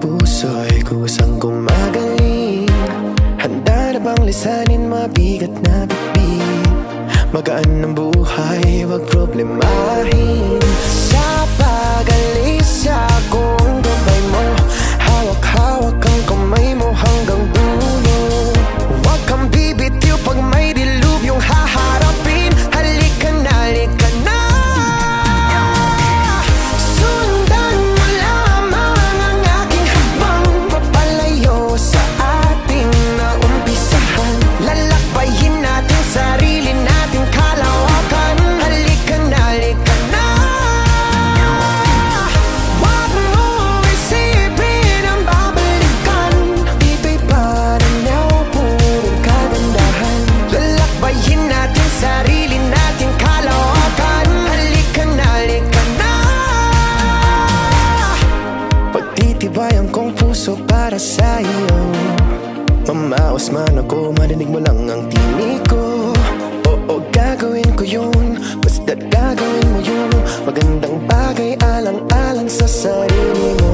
puso'y kusang gumagaling. Handa na bang lisanin mabigat na bitbit Magaan ang buhay, wag problemahin. Sa Pagtitibayan kong puso para sa iyo Mamaos man ako, marinig mo lang ang tinig ko. Oo, gagawin ko yun Basta't gagawin mo yun. Magandang bagay alang-alang sa sarili mo